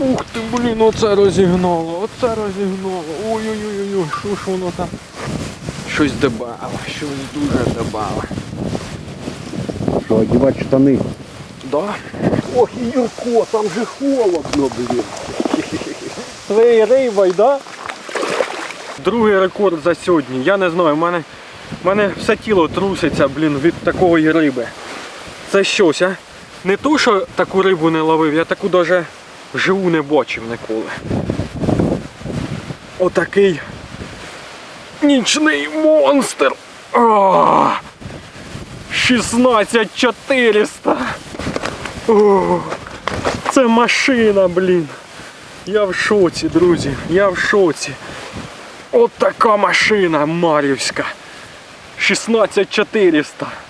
Ух ти, блін, оце розігнало, оце розігнало. Ой-ой-ой, що ж воно там? Щось дебало, щось дуже дебало. Що, одівати штани? Да? Ох, Юрко, там же холодно, блін. Твоєю рибою, да? Другий рекорд за сьогодні. Я не знаю, в мене, в мене все тіло труситься, блін, від такої риби. Це щось, а? Не то, що таку рибу не ловив, я таку даже вживу не бачив ніколи. Отакий нічний монстр. А! 16400. О, це машина, блін. Я в шоці, друзі, я в шоці. От така машина Мар'ївська. 16400.